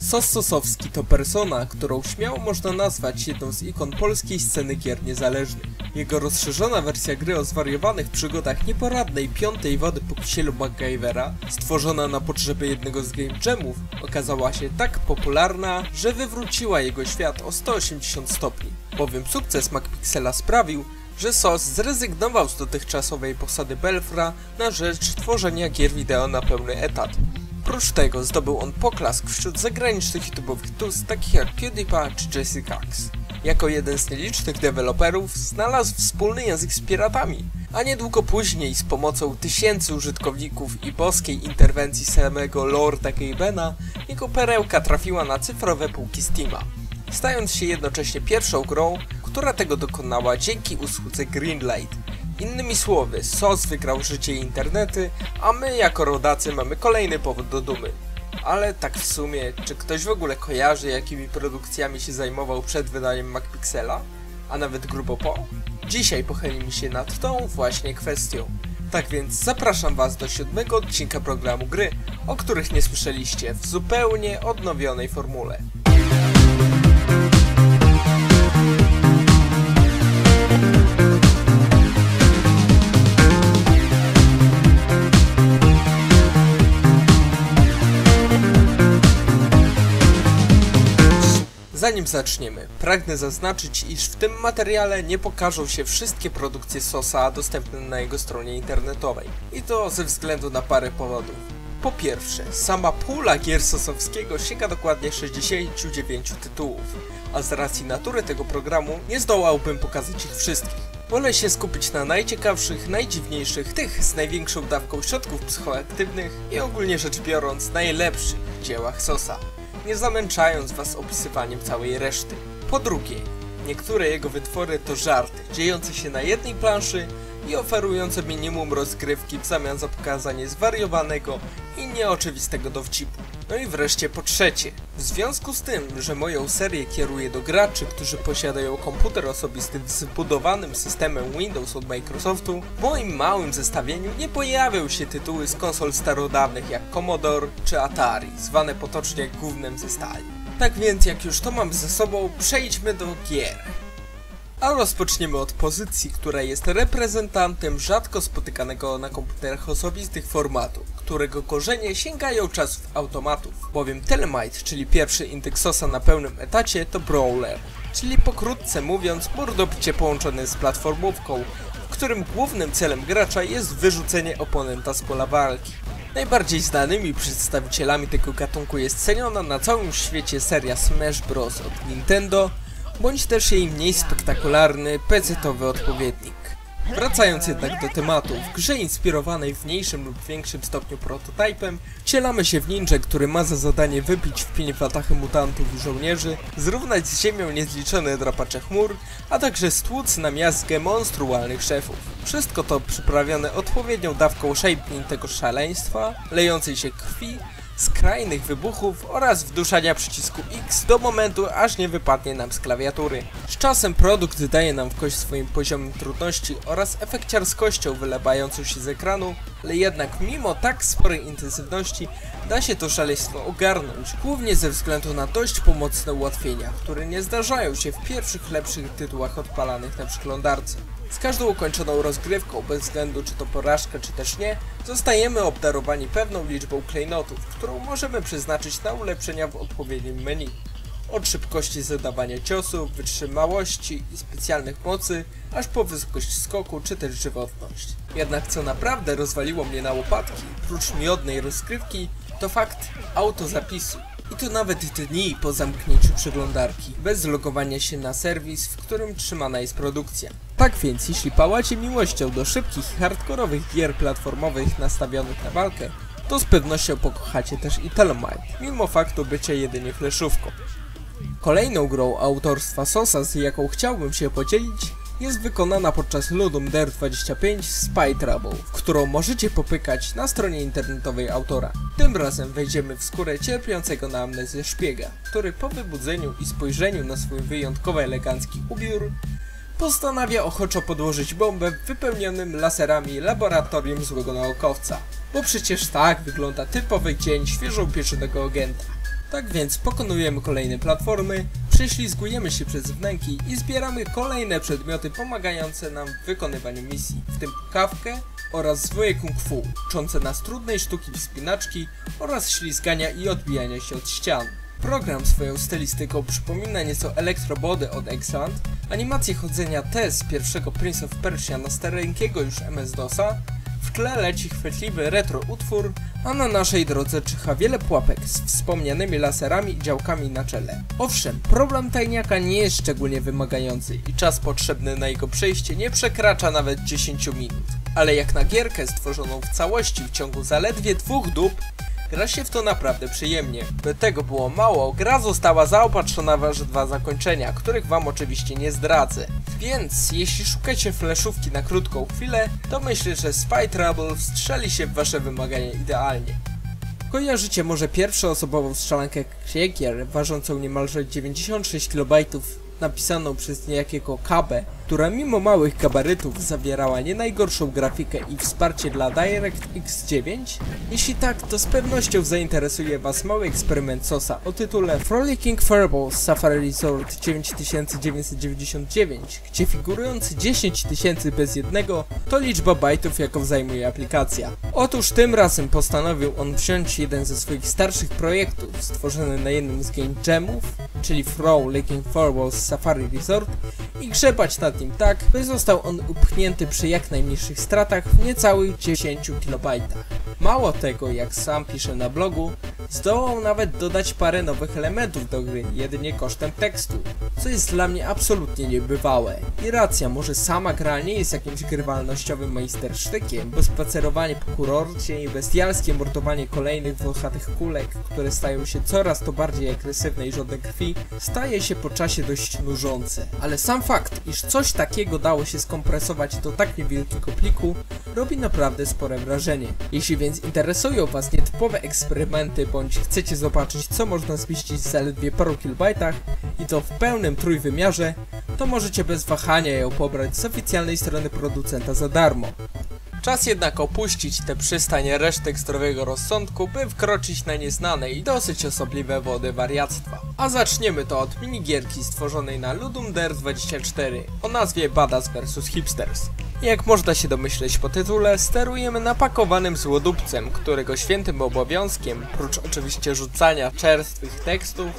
Sos Sosowski to persona, którą śmiało można nazwać jedną z ikon polskiej sceny gier niezależnych. Jego rozszerzona wersja gry o zwariowanych przygodach nieporadnej piątej wody po kisielu MacGyvera, stworzona na potrzeby jednego z game jamów, okazała się tak popularna, że wywróciła jego świat o 180 stopni. Bowiem sukces MacPixela sprawił, że SOS zrezygnował z dotychczasowej posady Belfra na rzecz tworzenia gier wideo na pełny etat. Oprócz tego zdobył on poklask wśród zagranicznych YouTube'owych tuz takich jak PewDiePie czy Jesse Cox. Jako jeden z nielicznych deweloperów znalazł wspólny język z piratami, a niedługo później z pomocą tysięcy użytkowników i boskiej interwencji samego Lorda Gabena jego perełka trafiła na cyfrowe półki Steama, stając się jednocześnie pierwszą grą, która tego dokonała dzięki usłudze Greenlight, Innymi słowy, SOS wygrał życie i internety, a my jako rodacy mamy kolejny powód do dumy. Ale tak w sumie, czy ktoś w ogóle kojarzy jakimi produkcjami się zajmował przed wydaniem MacPixela? A nawet grubo po? Dzisiaj pochylimy się nad tą właśnie kwestią. Tak więc zapraszam Was do siódmego odcinka programu gry, o których nie słyszeliście w zupełnie odnowionej formule. Zanim zaczniemy, pragnę zaznaczyć, iż w tym materiale nie pokażą się wszystkie produkcje Sosa dostępne na jego stronie internetowej. I to ze względu na parę powodów. Po pierwsze, sama pula gier Sosowskiego sięga dokładnie 69 tytułów, a z racji natury tego programu nie zdołałbym pokazać ich wszystkich. Wolę się skupić na najciekawszych, najdziwniejszych, tych z największą dawką środków psychoaktywnych i ogólnie rzecz biorąc najlepszych dziełach Sosa nie zamęczając was opisywaniem całej reszty. Po drugie, niektóre jego wytwory to żarty, dziejące się na jednej planszy i oferujące minimum rozgrywki w zamian za pokazanie zwariowanego i nieoczywistego dowcipu. No i wreszcie po trzecie, w związku z tym, że moją serię kieruję do graczy, którzy posiadają komputer osobisty z zbudowanym systemem Windows od Microsoftu, w moim małym zestawieniu nie pojawią się tytuły z konsol starodawnych jak Commodore czy Atari, zwane potocznie głównym ze stali. Tak więc jak już to mamy ze sobą, przejdźmy do gier. A rozpoczniemy od pozycji, która jest reprezentantem rzadko spotykanego na komputerach osobistych formatu, którego korzenie sięgają czasów automatów, bowiem Telemite, czyli pierwszy indeksosa na pełnym etacie, to brawler, czyli pokrótce mówiąc mordobicie połączony z platformówką, w którym głównym celem gracza jest wyrzucenie oponenta z pola walki. Najbardziej znanymi przedstawicielami tego gatunku jest ceniona na całym świecie seria Smash Bros. od Nintendo, bądź też jej mniej spektakularny, pecetowy odpowiednik. Wracając jednak do tematu, w grze inspirowanej w mniejszym lub większym stopniu prototypem, wcielamy się w ninja, który ma za zadanie wypić w pień watachy mutantów i żołnierzy, zrównać z ziemią niezliczone drapacze chmur, a także stłuc na miazgę monstrualnych szefów. Wszystko to przyprawione odpowiednią dawką szejpniętego szaleństwa, lejącej się krwi, skrajnych wybuchów oraz wduszania przycisku X do momentu, aż nie wypadnie nam z klawiatury. Z czasem produkt daje nam w kość swoim poziomem trudności oraz efekciarskością wylewającą się z ekranu, ale jednak mimo tak sporej intensywności da się to szaleństwo ogarnąć, głównie ze względu na dość pomocne ułatwienia, które nie zdarzają się w pierwszych lepszych tytułach odpalanych na przeglądarce. Z każdą ukończoną rozgrywką, bez względu czy to porażka czy też nie, zostajemy obdarowani pewną liczbą klejnotów, którą możemy przeznaczyć na ulepszenia w odpowiednim menu. Od szybkości zadawania ciosów, wytrzymałości i specjalnych mocy, aż po wysokość skoku czy też żywotność. Jednak co naprawdę rozwaliło mnie na łopatki, prócz miodnej rozgrywki, to fakt autozapisu. I to nawet dni po zamknięciu przeglądarki, bez logowania się na serwis, w którym trzymana jest produkcja. Tak więc, jeśli pałacie miłością do szybkich hardkorowych gier platformowych nastawionych na walkę, to z pewnością pokochacie też i Telemite, mimo faktu bycia jedynie fleszówką. Kolejną grą autorstwa Sosa, z jaką chciałbym się podzielić, jest wykonana podczas Ludum Dare 25 Spy Trouble, którą możecie popykać na stronie internetowej autora. Tym razem wejdziemy w skórę cierpiącego na amnezję szpiega, który po wybudzeniu i spojrzeniu na swój wyjątkowo elegancki ubiór postanawia ochoczo podłożyć bombę w wypełnionym laserami laboratorium złego naukowca. Bo przecież tak wygląda typowy dzień świeżo upieczonego agenta. Tak więc pokonujemy kolejne platformy, prześlizgujemy się przez wnęki i zbieramy kolejne przedmioty pomagające nam w wykonywaniu misji, w tym kawkę oraz zwoje kung fu, uczące nas trudnej sztuki wspinaczki oraz ślizgania i odbijania się od ścian. Program swoją stylistyką przypomina nieco Elektrobody od Exland, animacje chodzenia T z pierwszego Prince of Persia na stareńkiego już MS-DOSa, tle leci chwytliwy retro utwór, a na naszej drodze czyha wiele pułapek z wspomnianymi laserami i działkami na czele. Owszem, problem tajniaka nie jest szczególnie wymagający i czas potrzebny na jego przejście nie przekracza nawet 10 minut. Ale jak na gierkę stworzoną w całości w ciągu zaledwie dwóch dób, Gra się w to naprawdę przyjemnie. By tego było mało, gra została zaopatrzona w aż dwa zakończenia, których wam oczywiście nie zdradzę. Więc jeśli szukacie fleszówki na krótką chwilę, to myślę, że Spy Trouble wstrzeli się w wasze wymagania idealnie. Kojarzycie może pierwszoosobową strzelankę Kriegier, ważącą niemalże 96 kB, napisaną przez niejakiego Kabe, która mimo małych gabarytów zawierała nie najgorszą grafikę i wsparcie dla DirectX 9? Jeśli tak, to z pewnością zainteresuje Was mały eksperyment SOSa o tytule Frolicking Furballs Safari Resort 9999, gdzie figurujący 10 tysięcy bez jednego to liczba bajtów jaką zajmuje aplikacja. Otóż tym razem postanowił on wziąć jeden ze swoich starszych projektów stworzony na jednym z game jamów, czyli Frolicking Furballs Safari Resort i grzebać nad nim tak, by został on upchnięty przy jak najmniejszych stratach w niecałych 10 KB. Mało tego, jak sam pisze na blogu, zdołał nawet dodać parę nowych elementów do gry, jedynie kosztem tekstu, co jest dla mnie absolutnie niebywałe. I racja, może sama gra nie jest jakimś grywalnościowym majstersztykiem, bo spacerowanie po kurorcie i bestialskie mordowanie kolejnych włochatych kulek, które stają się coraz to bardziej agresywne i żądne krwi, staje się po czasie dość nużące. Ale sam fakt, iż coś takiego dało się skompresować do tak niewielkiego pliku, robi naprawdę spore wrażenie. Jeśli więc interesują Was nietypowe eksperymenty, bądź chcecie zobaczyć co można zmieścić w zaledwie paru kilobajtach i to w pełnym trójwymiarze, to możecie bez wahania ją pobrać z oficjalnej strony producenta za darmo. Czas jednak opuścić te przystanie resztek zdrowego rozsądku, by wkroczyć na nieznane i dosyć osobliwe wody wariactwa. A zaczniemy to od minigierki stworzonej na Ludum Dare 24 o nazwie Badass vs Hipsters. Jak można się domyśleć po tytule, sterujemy napakowanym złodupcem, którego świętym obowiązkiem, prócz oczywiście rzucania czerstwych tekstów,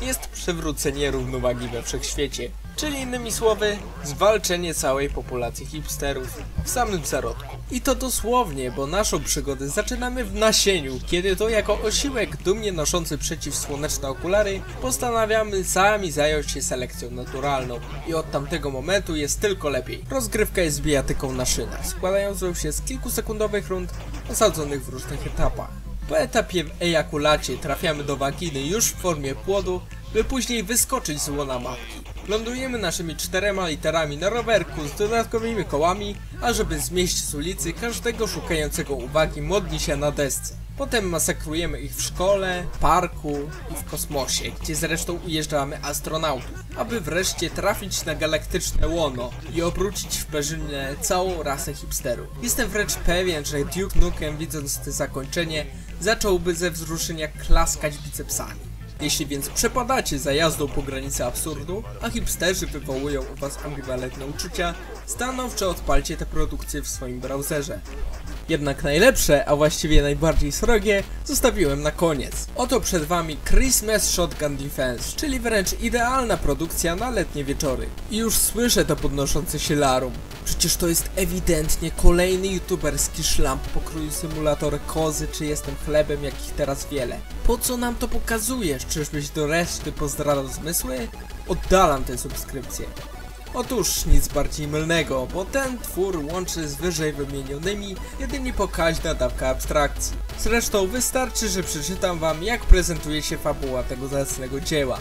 jest przywrócenie równowagi we wszechświecie. Czyli innymi słowy, zwalczenie całej populacji hipsterów w samym zarodku. I to dosłownie, bo naszą przygodę zaczynamy w nasieniu, kiedy to jako osiłek dumnie noszący przeciwsłoneczne okulary postanawiamy sami zająć się selekcją naturalną. I od tamtego momentu jest tylko lepiej. Rozgrywka jest bijatyką na szynach, składającą się z kilkusekundowych rund osadzonych w różnych etapach. Po etapie ejakulacie trafiamy do waginy już w formie płodu, by później wyskoczyć z łona matki. Lądujemy naszymi czterema literami na rowerku z dodatkowymi kołami, a żeby zmieść z ulicy każdego szukającego uwagi modli się na desce. Potem masakrujemy ich w szkole, parku i w kosmosie, gdzie zresztą ujeżdżamy astronautów, aby wreszcie trafić na galaktyczne łono i obrócić w perzynę całą rasę hipsterów. Jestem wręcz pewien, że Duke Nukem widząc to zakończenie zacząłby ze wzruszenia klaskać bicepsami. Jeśli więc przepadacie za jazdą po granicy absurdu, a hipsterzy wywołują u was ambiwalentne uczucia, stanowczo odpalcie tę produkcję w swoim browserze. Jednak najlepsze, a właściwie najbardziej srogie, zostawiłem na koniec. Oto przed wami Christmas Shotgun Defense, czyli wręcz idealna produkcja na letnie wieczory. I już słyszę to podnoszące się larum. Przecież to jest ewidentnie kolejny youtuberski szlamp pokroju symulator kozy, czy jestem chlebem, jakich teraz wiele. Po co nam to pokazujesz? Czyżbyś do reszty pozdradał zmysły? Oddalam tę subskrypcję. Otóż nic bardziej mylnego, bo ten twór łączy z wyżej wymienionymi jedynie pokaźna dawka abstrakcji. Zresztą wystarczy, że przeczytam wam jak prezentuje się fabuła tego zacnego dzieła.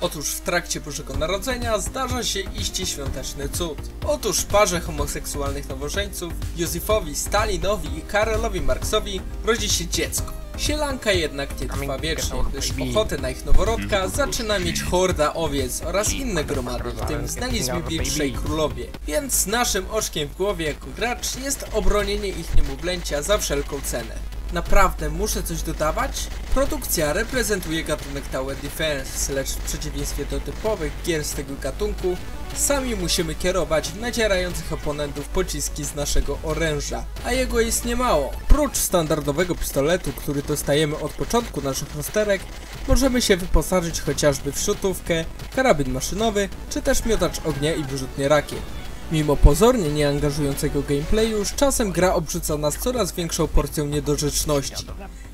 Otóż w trakcie Bożego Narodzenia zdarza się iście świąteczny cud. Otóż parze homoseksualnych nowożeńców, Józefowi Stalinowi i Karolowi Marksowi rodzi się dziecko. Sielanka jednak nie trwa wiecznie, gdyż ochotę na ich noworodka zaczyna mieć horda owiec oraz inne gromady, w tym znaliśmy wilczej królowie. Więc naszym oczkiem w głowie jako gracz jest obronienie ich niemowlęcia za wszelką cenę. Naprawdę muszę coś dodawać? Produkcja reprezentuje gatunek Tower Defense, lecz w przeciwieństwie do typowych gier z tego gatunku, sami musimy kierować nadzierających oponentów pociski z naszego oręża, a jego jest niemało. Prócz standardowego pistoletu, który dostajemy od początku naszych rozterek, możemy się wyposażyć chociażby w szutówkę, karabin maszynowy, czy też miotacz ognia i wyrzutnie rakiet. Mimo pozornie nieangażującego gameplayu, z czasem gra obrzuca nas coraz większą porcją niedorzeczności.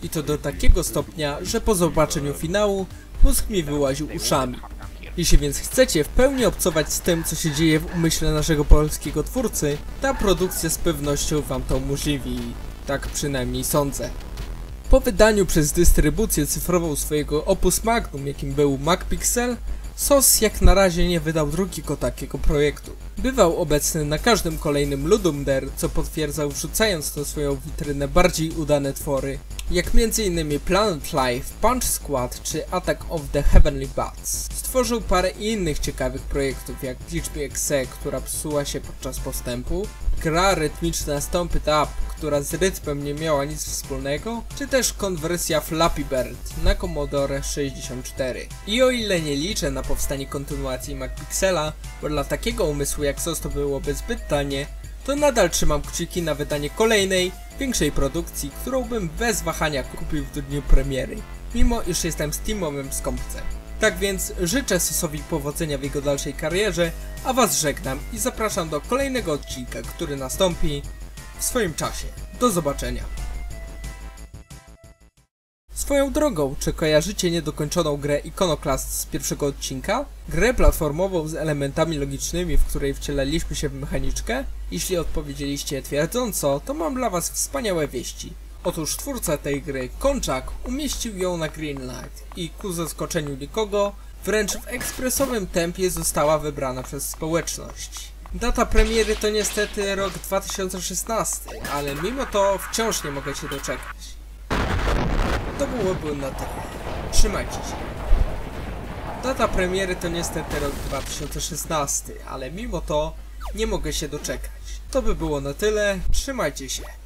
I to do takiego stopnia, że po zobaczeniu finału mózg mi wyłaził uszami. Jeśli więc chcecie w pełni obcować z tym, co się dzieje w umyśle naszego polskiego twórcy, ta produkcja z pewnością wam to umożliwi. Tak przynajmniej sądzę. Po wydaniu przez dystrybucję cyfrową swojego opus magnum, jakim był MacPixel, SOS jak na razie nie wydał drugiego takiego projektu. Bywał obecny na każdym kolejnym Ludum Dare, co potwierdzał wrzucając na swoją witrynę bardziej udane twory, jak m.in. Planet Life, Punch Squad czy Attack of the Heavenly Bats. Stworzył parę innych ciekawych projektów, jak Me Exe, która psuła się podczas postępu, gra rytmiczna Stomp It Up, która z rytmem nie miała nic wspólnego, czy też konwersja Flappy Bird na Commodore 64. I o ile nie liczę na powstanie kontynuacji MacPixela, bo dla takiego umysłu jak SOS to byłoby zbyt tanie, to nadal trzymam kciuki na wydanie kolejnej, większej produkcji, którą bym bez wahania kupił w dniu premiery, mimo iż jestem Steamowym skąpcem. Tak więc życzę Sosowi powodzenia w jego dalszej karierze, a was żegnam i zapraszam do kolejnego odcinka, który nastąpi w swoim czasie. Do zobaczenia. Swoją drogą, czy kojarzycie niedokończoną grę Iconoclast z pierwszego odcinka? Grę platformową z elementami logicznymi, w której wcielaliśmy się w mechaniczkę? Jeśli odpowiedzieliście twierdząco, to mam dla was wspaniałe wieści. Otóż twórca tej gry, Konczak, umieścił ją na Greenlight i ku zaskoczeniu nikogo, wręcz w ekspresowym tempie została wybrana przez społeczność. Data premiery to niestety rok 2016, ale mimo to wciąż nie mogę się doczekać. To byłoby na tyle. Trzymajcie się. Data premiery to niestety rok 2016, ale mimo to nie mogę się doczekać. To by było na tyle. Trzymajcie się.